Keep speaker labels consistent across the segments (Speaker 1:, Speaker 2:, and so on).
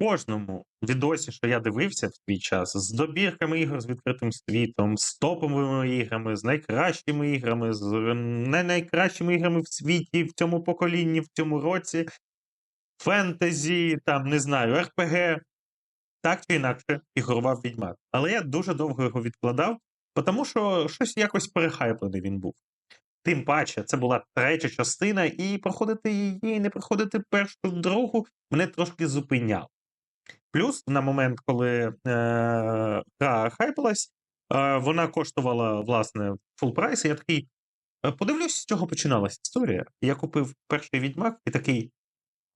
Speaker 1: кожному відосі, що я дивився в свій час, з добірками ігор з відкритим світом, з топовими іграми, з найкращими іграми, з не найкращими іграми в світі в цьому поколінні, в цьому році, фентезі, там, не знаю, РПГ. Так чи інакше ігрував Відьмак. Але я дуже довго його відкладав, тому що щось якось перехайплений він був. Тим паче, це була третя частина, і проходити її, не проходити першу, другу, мене трошки зупиняло. Плюс на момент, коли е, гра хайпилась, е, вона коштувала, власне, фул прайс, і я такий. «Е, Подивлюсь, з чого починалась історія. Я купив перший відьмак і такий.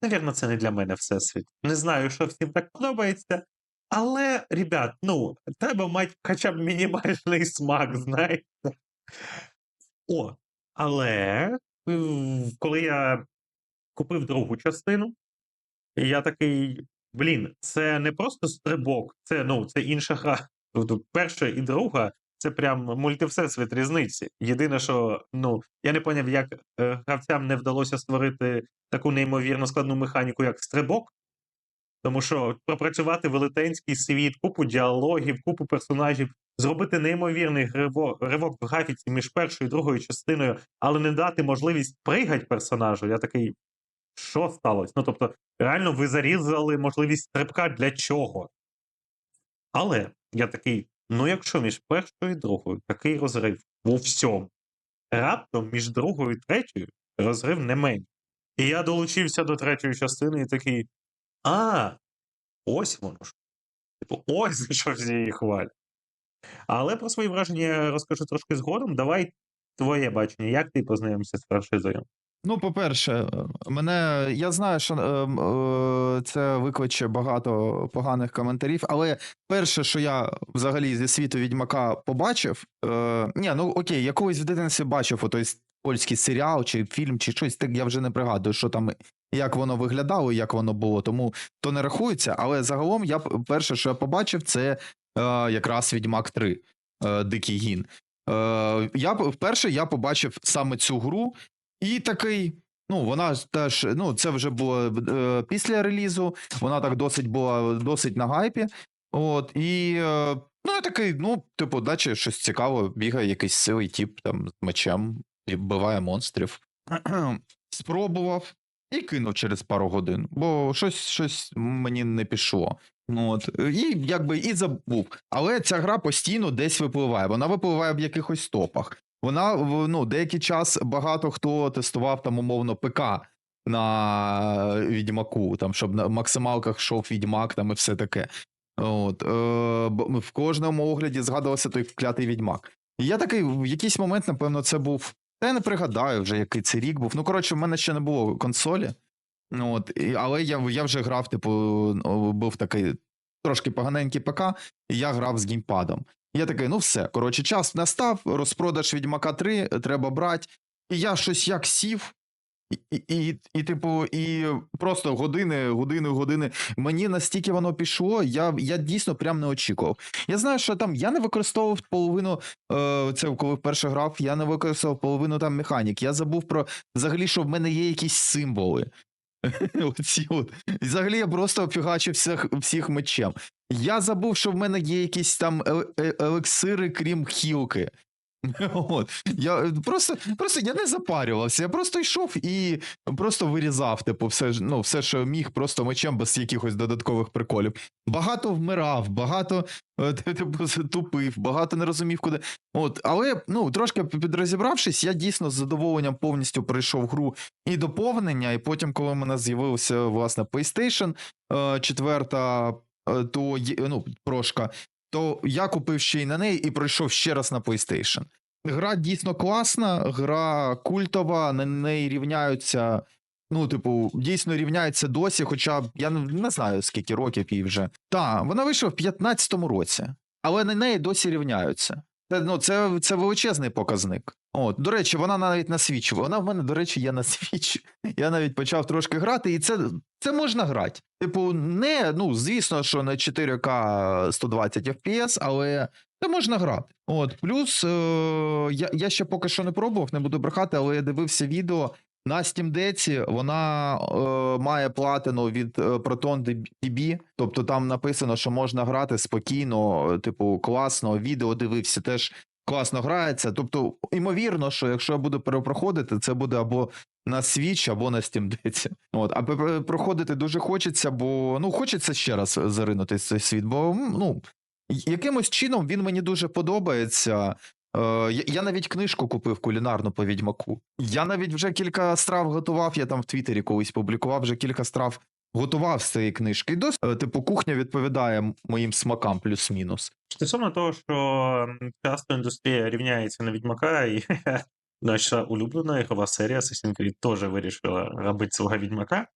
Speaker 1: Навірно, це не для мене всесвіт. Не знаю, що всім так подобається. Але, ребят, ну, треба мати хоча б мінімальний смак, знаєте. О, але коли я купив другу частину, я такий: блін, це не просто стрибок, це ну, це інша гра. Тобто перша і друга це прям мультивсесвіт різниці. Єдине, що ну, я не поняв, як е, гравцям не вдалося створити таку неймовірно складну механіку, як стрибок. Тому що пропрацювати велетенський світ, купу діалогів, купу персонажів, зробити неймовірний ривок в графіці між першою і другою частиною, але не дати можливість пригати персонажу. Я такий, що сталося? Ну тобто, реально ви зарізали можливість стрибка для чого? Але я такий: ну якщо між першою і другою такий розрив у всьому, раптом між другою і третьою розрив не менший. І я долучився до третьої частини і такий. А, ось воно ж. Типу, ось що всі її хвалять. Але про свої враження я розкажу трошки згодом. Давай твоє бачення, як ти познайомився з франшизою?
Speaker 2: Ну, по-перше, мене я знаю, що е, е, це викличе багато поганих коментарів, але перше, що я взагалі зі світу відьмака побачив, е, ні, ну окей, я колись в дитинстві бачив ото польський серіал чи фільм, чи щось так я вже не пригадую, що там як воно виглядало, як воно було, тому то не рахується. Але загалом я перше, що я побачив, це е, якраз Відьмак 3, е, Дикий Гін. Е, я вперше я побачив саме цю гру, і такий. Ну, вона теж, ну, це вже було е, після релізу, вона так досить була досить на гайпі. От, і е, ну, я такий, ну, типу, дачі щось цікаво, бігає якийсь силий тіп там з мечем, і вбиває монстрів. Спробував і кинув через пару годин, бо щось, щось мені не пішло. Ну, от, і якби і забув. Але ця гра постійно десь випливає. Вона випливає в якихось топах. Вона ну, деякий час багато хто тестував там умовно ПК на відьмаку, там, щоб на максималках йшов відьмак там і все таке. От, е, в кожному огляді згадувався той клятий відьмак. І я такий, в якийсь момент, напевно, це був. Та я не пригадаю вже, який це рік був. Ну, коротше, в мене ще не було консолі. От, і, але я, я вже грав, типу, ну, був такий трошки поганенький ПК, і я грав з геймпадом. Я такий, ну все, коротше, час настав, розпродаж Відьмака 3, треба брати. І я щось як сів, і, і, і, типу, і просто години, години, години. Мені настільки воно пішло, я, я дійсно прям не очікував. Я знаю, що там я не використовував половину, е, це коли вперше грав, я не використовував половину там механік. Я забув про взагалі, що в мене є якісь символи. Оці от. І Взагалі я просто фігачив всіх, всіх мечем. Я забув, що в мене є якісь там е- е- елексири, крім хілки. От. Я е, просто, просто я не запарювався, я просто йшов і просто вирізав, типу, все, ну, все, що міг, просто мечем без якихось додаткових приколів. Багато вмирав, багато типу, тупив, багато не розумів, куди. От, але ну, трошки підрозібравшись, я дійсно з задоволенням повністю пройшов гру і доповнення, і потім, коли в мене з'явився власне PlayStation е, четверта, е, то ну, прошка, то я купив ще й на неї і пройшов ще раз на PlayStation. Гра дійсно класна, гра культова, на неї рівняються. Ну, типу, дійсно рівняється досі, хоча я не, знаю, скільки років їй вже. Так, вона вийшла в 15-му році, але на неї досі рівняються. Це, ну, це, це величезний показник. От, до речі, вона навіть на свіч. Вона в мене, до речі, є на свіч. Я навіть почав трошки грати, і це, це можна грати. Типу, не, ну, звісно, що не 4К 120 FPS, але це можна грати. От, плюс е, я, я ще поки що не пробував, не буду брехати, але я дивився відео. На Steam Deck вона е, має платину від е, Proton DB, тобто там написано, що можна грати спокійно, е, типу, класно, відео дивився, теж класно грається. Тобто, ймовірно, що якщо я буду перепроходити, це буде або на Switch, або на Steam Deck. От, а проходити дуже хочеться, бо ну хочеться ще раз заринути цей світ, бо ну. Якимось чином він мені дуже подобається. Е, я- навіть книжку купив кулінарну по відьмаку. Я навіть вже кілька страв готував. Я там в Твіттері колись публікував, вже кілька страв готував з цієї книжки. Досі, е, типу, кухня відповідає моїм смакам плюс-мінус.
Speaker 1: Стосовно того, що часто індустрія рівняється на Відьмака, і наша улюблена ігрова серія Assassin's Creed теж вирішила робити свого Відьмака.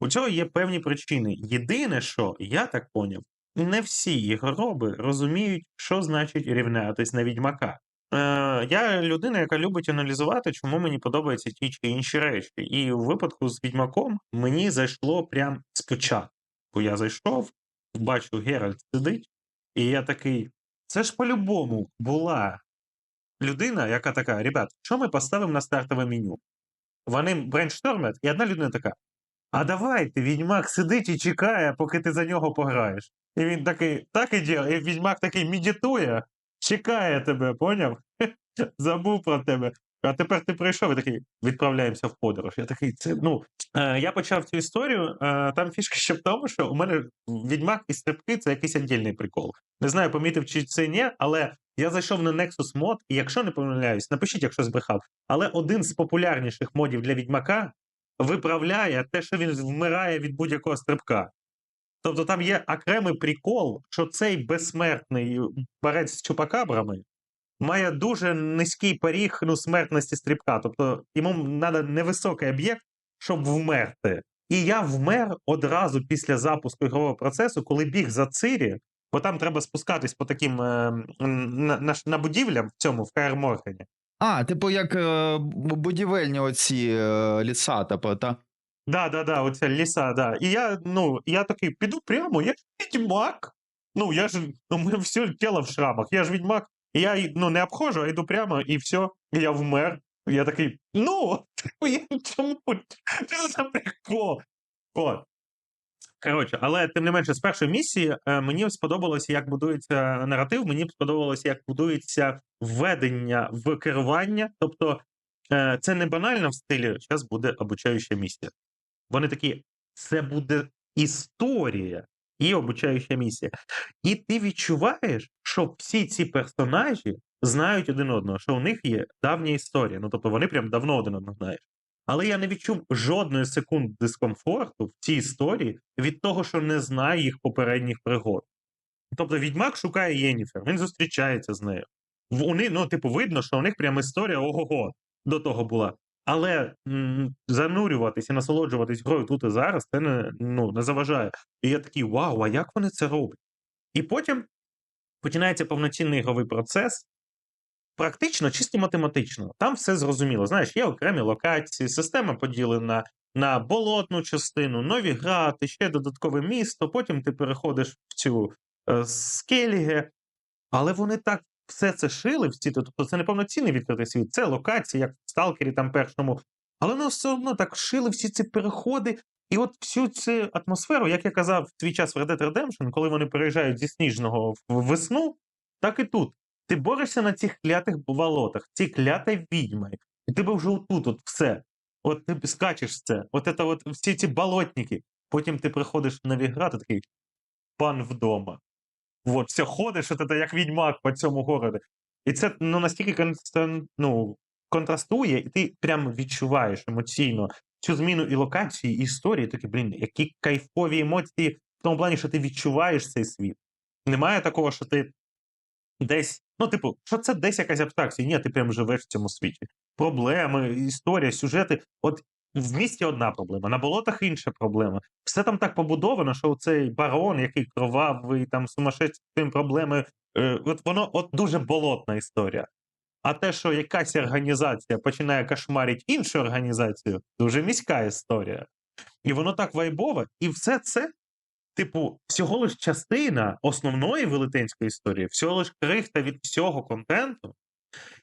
Speaker 1: У цього є певні причини. Єдине, що я так поняв, не всі ігроби розуміють, що значить рівнятись на Відьмака. Е, я людина, яка любить аналізувати, чому мені подобаються ті чи інші речі. І в випадку з Відьмаком мені зайшло прям спочатку. Я зайшов, бачу, Геральт сидить, і я такий: це ж по-любому була людина, яка така: ребят, що ми поставимо на стартове меню? Вони брейнштормять, і одна людина така: а давайте, відьмак сидить і чекає, поки ти за нього пограєш. І він такий, так і діє, і відьмак такий медитує, чекає тебе, поняв? Забув про тебе. А тепер ти прийшов і такий, відправляємося в подорож. Я такий, це ну. Е, я почав цю історію. Е, там фішка ще в тому, що у мене відьмак і стрибки це якийсь віддільний прикол. Не знаю, помітив чи це ні, але я зайшов на Nexus мод, і якщо не помиляюсь, напишіть, якщо збрехав. Але один з популярніших модів для відьмака виправляє те, що він вмирає від будь-якого стрибка. Тобто там є окремий прикол, що цей безсмертний борець з чупакабрами має дуже низький поріг ну, смертності стрибка. Тобто йому треба невисокий об'єкт, щоб вмерти. І я вмер одразу після запуску ігрового процесу, коли біг за Цирі, бо там треба спускатись по таким е, на, на, на будівлям в цьому, в Каер Морхені.
Speaker 2: А, типу, як е, будівельні оці е, ліса, типу, та?
Speaker 1: Да, да, да, оця ліса, да. І я, ну, я такий, піду прямо, я ж відьмак. Ну, я ж, ну, мене все тіло в шрамах, я ж відьмак. І я, ну, не обходжу, а йду прямо, і все, я вмер. Я такий, ну, чому? Що за прикол? От. Коротше, але тим не менше, з першої місії е, мені сподобалося, як будується наратив, мені сподобалося, як будується введення в керування. Тобто, е, це не банально в стилі зараз буде обучаюча місія. Вони такі, це буде історія і обучаюча місія. І ти відчуваєш, що всі ці персонажі знають один одного, що у них є давня історія. Ну тобто вони прям давно один одного знають. Але я не відчув жодної секунд дискомфорту в цій історії від того, що не знаю їх попередніх пригод. Тобто відьмак шукає Єніфер, він зустрічається з нею. В- У них, ну, типу, видно, що у них прям історія ого-го до того була. Але м, занурюватись насолоджуватись грою тут і зараз це не, ну, не заважає. І я такий, вау, а як вони це роблять? І потім починається повноцінний ігровий процес. Практично, чисто математично. Там все зрозуміло. Знаєш, є окремі локації, система поділена на болотну частину, нові грати, ще додаткове місто. Потім ти переходиш в цю е, скеліге. Але вони так все це шили в ці, тобто це не повноцінний відкритий світ, це локації, як в Сталкері там першому. Але вони все одно так шили всі ці переходи. І от всю цю атмосферу, як я казав в твій час в Red Dead Redemption, коли вони переїжджають зі сніжного в весну, так і тут. Ти борешся на цих клятих болотах, ці кляті відьми. І тебе вже отут, от все. От ти скачеш це. От це от всі ці болотники. Потім ти приходиш в Новіград і такий пан вдома. От, все, ходиш, от це як відьмак по цьому городу. І це ну, настільки ну, контрастує, і ти прямо відчуваєш емоційно цю зміну і локації, і історії. Такі, блін, які кайфові емоції в тому плані, що ти відчуваєш цей світ. Немає такого, що ти десь, ну, типу, що це десь якась абстракція. Ні, ти прям живеш в цьому світі. Проблеми, історія, сюжети. От в місті одна проблема, на болотах інша проблема. Все там так побудовано, що цей барон, який кровавий, там сумасшедший цим проблемою, е, от воно от дуже болотна історія. А те, що якась організація починає кошмарити іншу організацію, дуже міська історія. І воно так вайбове, і все це, типу, всього лиш частина основної велетенської історії, всього лиш крихта від всього контенту,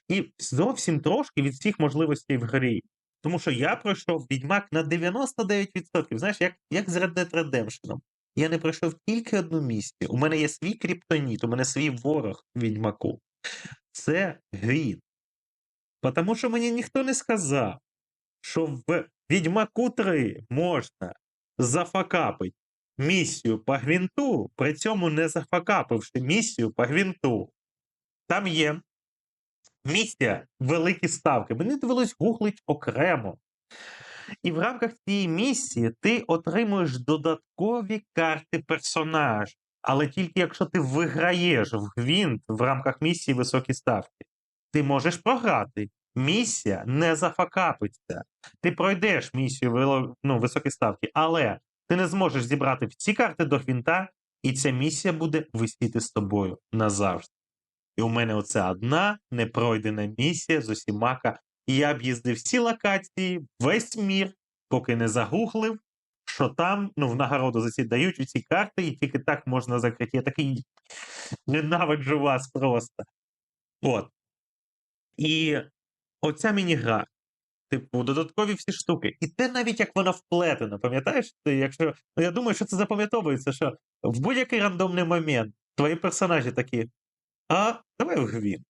Speaker 1: і зовсім трошки від всіх можливостей в грі. Тому що я пройшов Відьмак на 99%. Знаєш, як, як з Red Dead Redemption. Я не пройшов тільки одну місію. У мене є свій криптоніт, у мене свій ворог Відьмаку. Це грін. Тому що мені ніхто не сказав, що в Відьмаку 3 можна зафакапити місію по гвинту, при цьому не зафакапивши місію по гвинту. Там є місія великі ставки. Мені довелось гуглить окремо. І в рамках цієї місії ти отримуєш додаткові карти персонажа. Але тільки якщо ти виграєш в гвинт в рамках місії високі ставки, ти можеш програти. Місія не зафакапиться. Ти пройдеш місію ну, високі ставки, але ти не зможеш зібрати всі карти до гвинта, і ця місія буде висіти з тобою назавжди. І у мене оце одна непройдена місія з усімака. І я об'їздив всі локації, весь мір, поки не загуглив, що там ну, в нагороду за ці дають ці карти, і тільки так можна закрити. Я такий ненавиджу вас просто. От. І оця міні-гра, типу, додаткові всі штуки. І те навіть як вона вплетена, пам'ятаєш? Ти, якщо, ну, я думаю, що це запам'ятовується, що в будь-який рандомний момент твої персонажі такі, а давай гвін.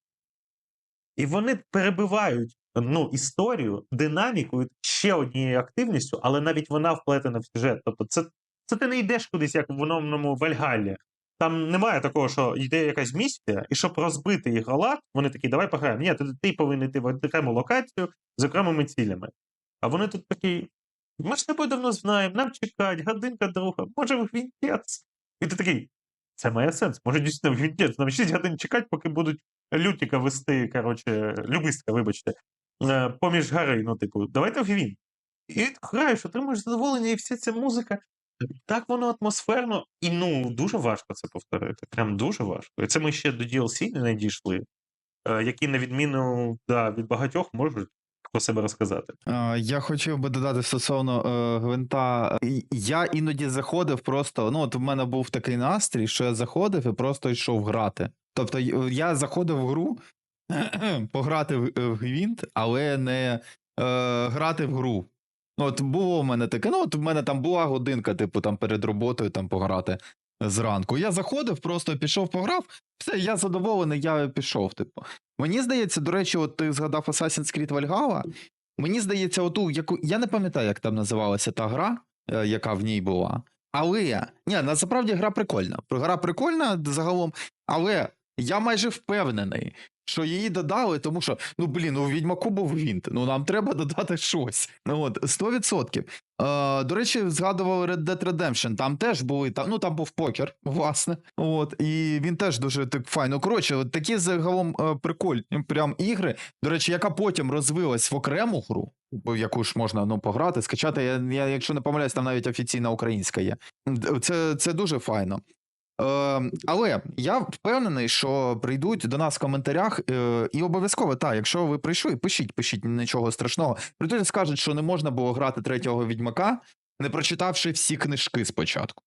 Speaker 1: І вони перебивають ну, історію, динаміку ще однією активністю, але навіть вона вплетена в сюжет. Тобто, це, це ти не йдеш кудись, як в оновному Вальгаллі. Там немає такого, що йде якась місія, і щоб розбити ігролад, вони такі, давай пограємо. Ні, ти, ти повинен йти в окрему локацію з окремими цілями. А вони тут такі: ми ж тебе давно знаємо, нам чекать, годинка друга, може в гвінтець. І ти такий, це має сенс. Може, дійсно в гвінтець, нам 6 годин чекати, поки будуть лютіка вести, коротше, любистка, вибачте, е, поміж гори. Ну, типу, давайте в гвін. І граєш, отримуєш задоволення, і вся ця музика. Так воно атмосферно, і ну дуже важко це повторити. Прям дуже важко. І це ми ще до DLC не надійшли, е, які, на відміну да, від багатьох, можуть про себе розказати.
Speaker 2: Я хотів би додати стосовно е, гвинта. Я іноді заходив просто. Ну, от в мене був такий настрій, що я заходив і просто йшов грати. Тобто я заходив в гру пограти в, гвинт, але не е, грати в гру. Ну, от було в мене таке. Ну, от в мене там була годинка, типу, там перед роботою там пограти зранку. Я заходив, просто пішов, пограв, все, я задоволений, я пішов. Типу. Мені здається, до речі, от ти згадав Assassin's Creed Valhalla. Мені здається, оту, яку я не пам'ятаю, як там називалася та гра, е, яка в ній була. Але ні, насправді гра прикольна. Гра прикольна загалом, але я майже впевнений, що її додали, тому що ну блін, у відьмаку був гвинт. Ну нам треба додати щось. Ну от 100%. Е, до речі, згадував Red Dead Redemption. Там теж були там, ну там був покер, власне. От, і він теж дуже так файно. Коротше, от такі загалом е, прикольні прям ігри. До речі, яка потім розвилась в окрему гру, бо яку ж можна ну, пограти, скачати. Я, я, якщо не помиляюсь, там навіть офіційна українська є. Це, це дуже файно. Е, але я впевнений, що прийдуть до нас в коментарях, е, і обов'язково, так, якщо ви прийшли, пишіть, пишіть нічого страшного. Прийдуть і скажуть, що не можна було грати третього відьмака, не прочитавши всі книжки спочатку.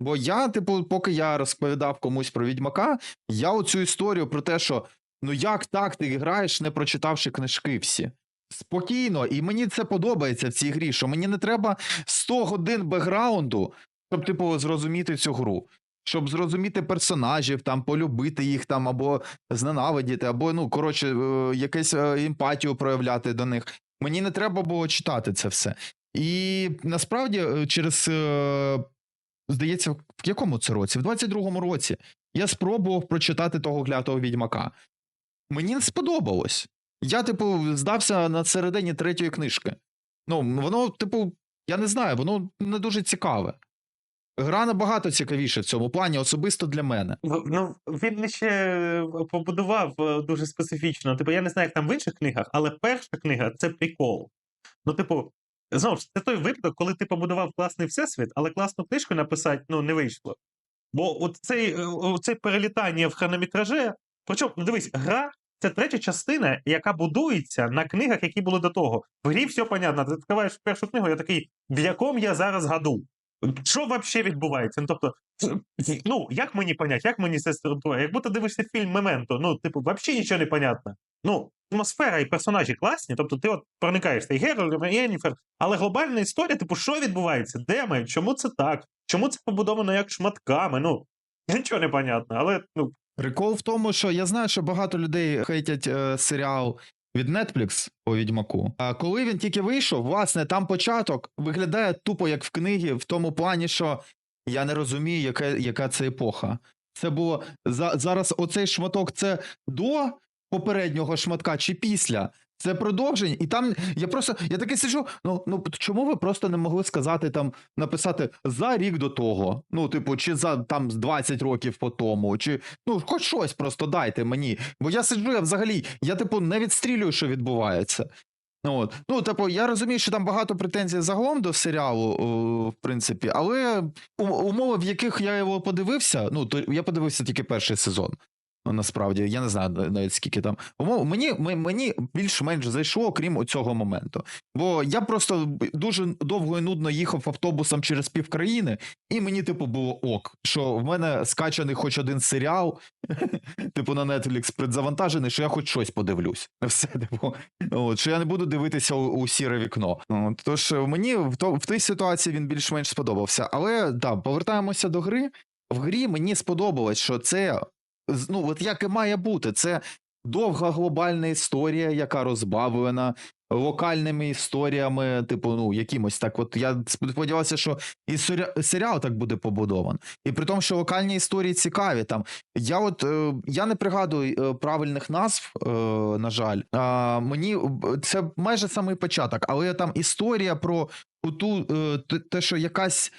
Speaker 2: Бо я, типу, поки я розповідав комусь про відьмака, я оцю історію про те, що ну як так ти граєш, не прочитавши книжки всі. Спокійно, і мені це подобається в цій грі, що мені не треба 100 годин бекграунду, щоб, типу, зрозуміти цю гру. Щоб зрозуміти персонажів, там, полюбити їх там, або зненавидіти, або, ну, коротше, е, якусь е, емпатію проявляти до них. Мені не треба було читати це все. І насправді, е, через, здається, в якому це році? В 22-му році я спробував прочитати того клятого відьмака. Мені не сподобалось. Я, типу, здався на середині третьої книжки. Ну, воно, типу, я не знаю, воно не дуже цікаве. Гра набагато цікавіша в цьому плані, особисто для мене.
Speaker 1: Ну, він ще е, побудував е, дуже специфічно. Типу, я не знаю, як там в інших книгах, але перша книга це прикол. Ну, типу, знову ж, це той випадок, коли ти побудував класний всесвіт, але класну книжку написати ну, не вийшло. Бо от цей, е, перелітання в хронометраже. Причому, ну, дивись, гра це третя частина, яка будується на книгах, які були до того. В грі все понятно. Ти відкриваєш першу книгу, я такий, в якому я зараз году? Що взагалі відбувається? Ну, тобто, ну, як мені понять, як мені це структура? Як будто дивишся фільм Мементо, ну, типу, взагалі нічого не понятно. Ну, атмосфера і персонажі класні. Тобто, ти от проникаєш в цей Геральт, Єніфер, але глобальна історія, типу, що відбувається? Де ми? Чому це так? Чому це побудовано як шматками? Ну нічого не понятно, але ну
Speaker 2: Прикол в тому, що я знаю, що багато людей хейтять е, серіал від Netflix по відьмаку. А коли він тільки вийшов, власне, там початок виглядає тупо як в книгі, в тому плані, що я не розумію, яка, яка це епоха. Це було за, зараз оцей шматок це до попереднього шматка чи після. Це продовження, і там я просто я таки сиджу. Ну ну чому ви просто не могли сказати там написати за рік до того? Ну, типу, чи за там 20 років по тому, чи ну хоч щось просто дайте мені. Бо я сиджу, я взагалі, я типу не відстрілюю, що відбувається. Ну, От. Ну, типу, я розумію, що там багато претензій загалом до серіалу, в принципі, але умови, в яких я його подивився, ну, то я подивився тільки перший сезон. Ну, насправді, я не знаю навіть скільки там. Умов, мені, мені більш-менш зайшло, крім цього моменту. Бо я просто дуже довго і нудно їхав автобусом через півкраїни, і мені, типу, було ок, що в мене скачаний хоч один серіал, типу на Netflix предзавантажений, що я хоч щось подивлюсь. Все, типу, що я не буду дивитися у, у сіре вікно. Тож е, мені в, то, в тій ситуації він більш-менш сподобався. Але да, повертаємося до гри. В грі мені сподобалось, що це ну, от як і має бути, це довга глобальна історія, яка розбавлена локальними історіями, типу, ну, якимось так. От я сподівався, що і серіал так буде побудований. І при тому, що локальні історії цікаві. Там я от е, я не пригадую е, правильних назв, е, на жаль. А, мені це майже самий початок, але там історія про ту, те- що якась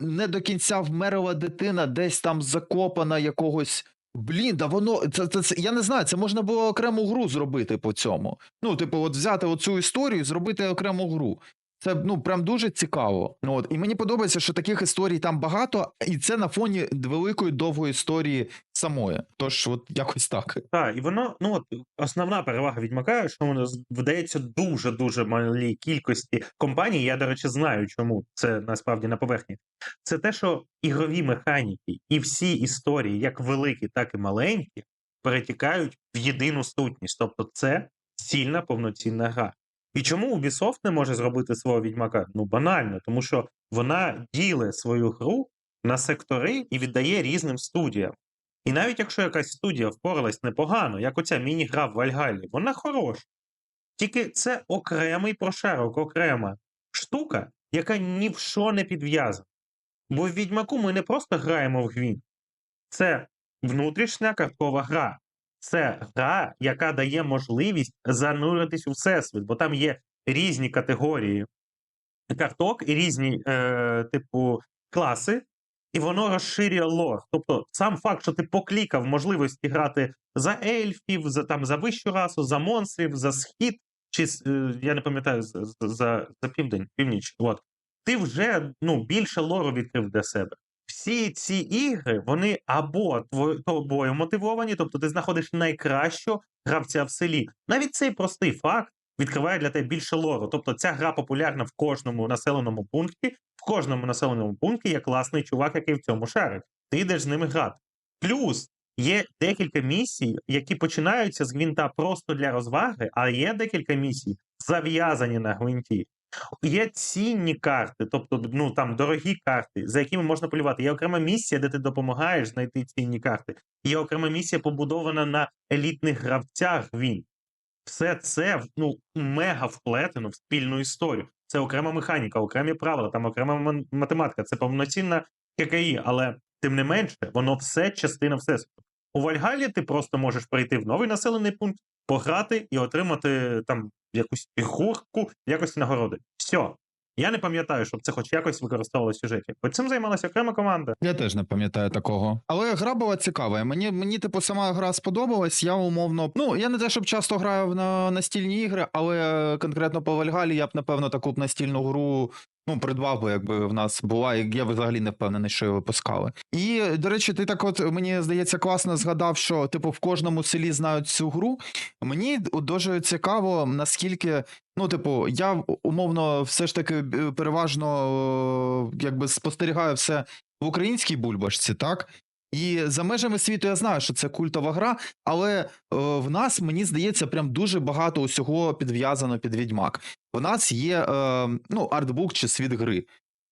Speaker 2: не до кінця вмерла дитина, десь там закопана якогось. Блін, да воно це, це, це я не знаю. Це можна було окрему гру зробити по цьому. Ну, типу, от взяти оцю історію, і зробити окрему гру. Це ну прям дуже цікаво. Ну, От і мені подобається, що таких історій там багато, і це на фоні великої довгої історії самої. Тож, от якось так.
Speaker 1: Так, і воно, ну от основна перевага відьмака, що воно видається дуже дуже малій кількості компаній. Я, до речі, знаю, чому це насправді на поверхні. Це те, що ігрові механіки і всі історії, як великі, так і маленькі, перетікають в єдину сутність. Тобто, це цільна повноцінна гра. І чому Ubisoft не може зробити свого відьмака? Ну банально, тому що вона ділить свою гру на сектори і віддає різним студіям. І навіть якщо якась студія впоралась непогано, як оця міні-гра в Вальгалі, вона хороша. Тільки це окремий прошарок, окрема штука, яка ні в що не підв'язана. Бо в відьмаку ми не просто граємо в гвін. Це внутрішня карткова гра. Це гра, яка дає можливість зануритись у всесвіт, бо там є різні категорії карток і різні, е, типу, класи, і воно розширює лор. Тобто, сам факт, що ти поклікав можливості грати за ельфів, за там за вищу расу, за монстрів, за схід, чи е, я не пам'ятаю за, за, за південь, північ. От ти вже ну більше лору відкрив для себе. Всі ці ігри вони або тобою мотивовані, тобто ти знаходиш найкращого гравця в селі. Навіть цей простий факт відкриває для тебе більше лору. Тобто ця гра популярна в кожному населеному пункті, в кожному населеному пункті є класний чувак, який в цьому шарить. Ти йдеш з ними грати. Плюс є декілька місій, які починаються з гвинта просто для розваги, а є декілька місій, зав'язані на гвинті. Є цінні карти, тобто ну там дорогі карти, за якими можна полювати. Є окрема місія, де ти допомагаєш знайти цінні карти. Є окрема місія побудована на елітних гравцях гвін. Все це ну мега вплетено в спільну історію. Це окрема механіка, окремі правила, там окрема математика, це повноцінна ККІ, але тим не менше, воно все частина всесвіту. У Вальгалі ти просто можеш прийти в новий населений пункт, пограти і отримати там якусь фігурку якості нагороди. Все. Я не пам'ятаю, щоб це хоч якось використовувалося в сюжеті. Бо цим займалася окрема команда.
Speaker 2: Я теж не пам'ятаю такого. Але гра була цікава. Мені, мені, типу, сама гра сподобалась. Я умовно. Ну, я не те, щоб часто граю на настільні ігри, але конкретно по Вальгалі я б, напевно, таку б настільну гру. Ну, придбав би, якби в нас була, і я взагалі не впевнений, що її випускали. І, до речі, ти так от мені здається класно згадав, що типу в кожному селі знають цю гру. Мені дуже цікаво, наскільки Ну, типу, я умовно все ж таки е, переважно е, якби спостерігаю все в українській бульбашці, так? І за межами світу я знаю, що це культова гра, але е, в нас, мені здається, прям дуже багато усього підв'язано під відьмак. В нас є е, ну, артбук чи світ гри.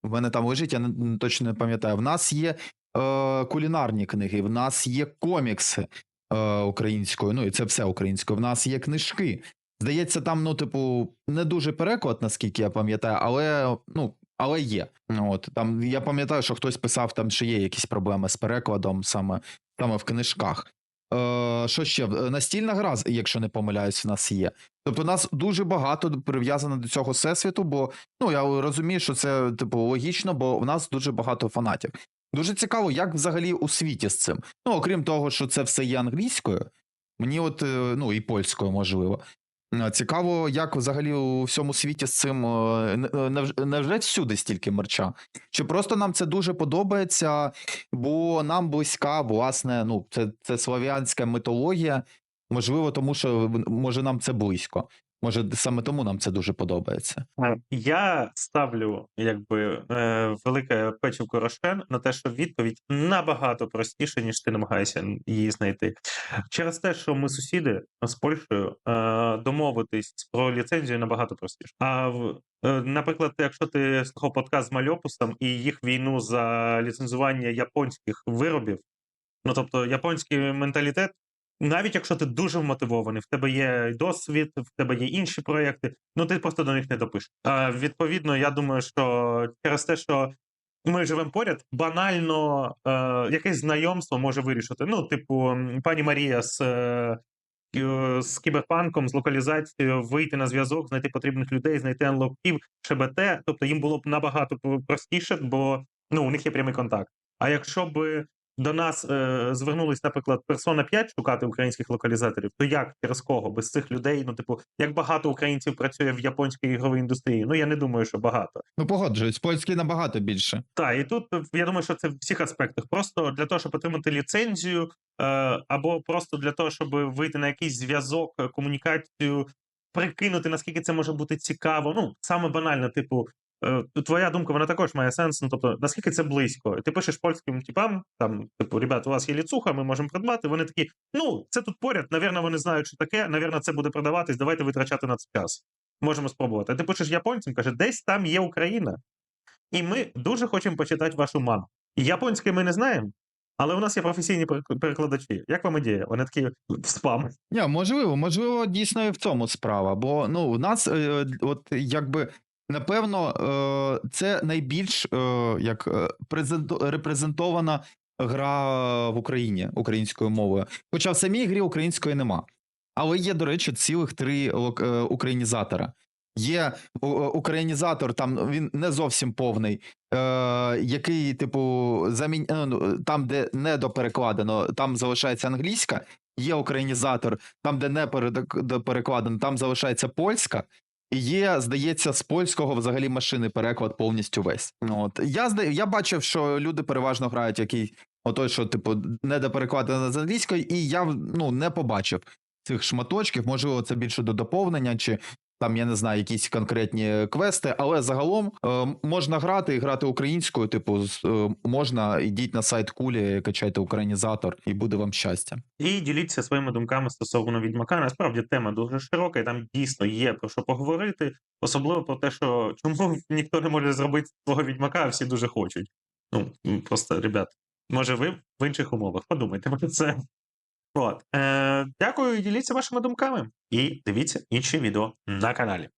Speaker 2: В мене там лежить, я не, точно не пам'ятаю. В нас є е, кулінарні книги, в нас є комікси е, українською, ну і це все українською. В нас є книжки. Здається, там, ну, типу, не дуже переклад, наскільки я пам'ятаю, але ну. Але є. От там я пам'ятаю, що хтось писав там, що є якісь проблеми з перекладом саме, саме в книжках. Е, що ще? Е, Настільна гра, якщо не помиляюсь, в нас є. Тобто, нас дуже багато прив'язано до цього всесвіту, бо ну я розумію, що це типу логічно, бо в нас дуже багато фанатів. Дуже цікаво, як взагалі у світі з цим. Ну, окрім того, що це все є англійською, мені от, е, ну і польською, можливо. Е, Цікаво, як взагалі у всьому світі з цим е, не- е, невже всюди стільки мерча? Чи просто нам це дуже подобається, бо нам близька, власне, ну, це, це слав'янська мітологія. Можливо, тому що може нам це близько. Може, саме тому нам це дуже подобається.
Speaker 1: Е, Я ставлю якби е, велике печивко Рошен на те, що відповідь набагато простіша, ніж ти намагаєшся її знайти. Через те, що ми сусіди з Польщею, е, домовитись про ліцензію набагато простіше. А наприклад, якщо ти слухав подкаст з Мальопусом і їх війну за ліцензування японських виробів, ну тобто японський менталітет. Навіть якщо ти дуже вмотивований, в тебе є досвід, в тебе є інші проекти, ну ти просто до них не допишеш. А, відповідно, я думаю, що через те, що ми живемо поряд, банально е, якесь знайомство може вирішити. Ну, типу, пані Марія з, е, з кіберпанком, з локалізацією, вийти на зв'язок, знайти потрібних людей, знайти анлоків, ШБТ. Тобто їм було б набагато простіше, бо ну, у них є прямий контакт. А якщо б до нас е, звернулись, наприклад, персона 5 шукати українських локалізаторів, то як через кого? Без цих людей? Ну, типу, як багато українців працює в японській ігровій індустрії? Ну я не думаю, що багато.
Speaker 2: Ну, погоджуюсь, польський набагато більше.
Speaker 1: Так, і тут е, я думаю, що це в всіх аспектах. Просто для того, щоб отримати ліцензію, е, або просто для того, щоб вийти на якийсь зв'язок, е, комунікацію, прикинути, наскільки це може бути цікаво. Ну, саме банально, типу, твоя думка, вона також має сенс. Ну, тобто, наскільки це близько? Ти пишеш польським типам, там, типу, ребят, у вас є ліцуха, ми можемо придбати. Вони такі, ну, це тут поряд, навірно, вони знають, що таке, навірно, це буде продаватись, давайте витрачати на це час. Можемо спробувати. А ти пишеш японцям, каже, десь там є Україна. І ми дуже хочемо почитати вашу ману. Японське ми не знаємо, але у нас є професійні перекладачі. Як вам ідея? Вони такі в спам.
Speaker 2: Ні, можливо, можливо, дійсно і в цьому справа. Бо ну, у нас, е, от якби. Напевно, е, це найбільш е, як е, репрезентована гра в Україні українською мовою. Хоча в самій грі української нема. Але є, до речі, цілих три українізатора. Є українізатор, там він не зовсім повний, який, типу, замін... ну, там, де не доперекладено, там залишається англійська. Є українізатор, там, де не перекладено, там залишається польська. Є, здається, з польського взагалі машини переклад повністю весь. От я я бачив, що люди переважно грають який отой, що типу не доперекладено з англійської, і я ну не побачив цих шматочків. Можливо, це більше до доповнення, чи там я не знаю, якісь конкретні квести, але загалом е, можна грати і грати українською. Типу, е, можна ідіть на сайт кулі, качайте українізатор, і буде вам щастя.
Speaker 1: І діліться своїми думками стосовно відьмака. Насправді тема дуже широка, і там дійсно є про що поговорити. Особливо про те, що чому ніхто не може зробити свого відьмака, а всі дуже хочуть. Ну, просто, ребят, може, ви в інших умовах. Подумайте про це. От. Е, дякую, діліться вашими думками. І дивіться інші відео на каналі.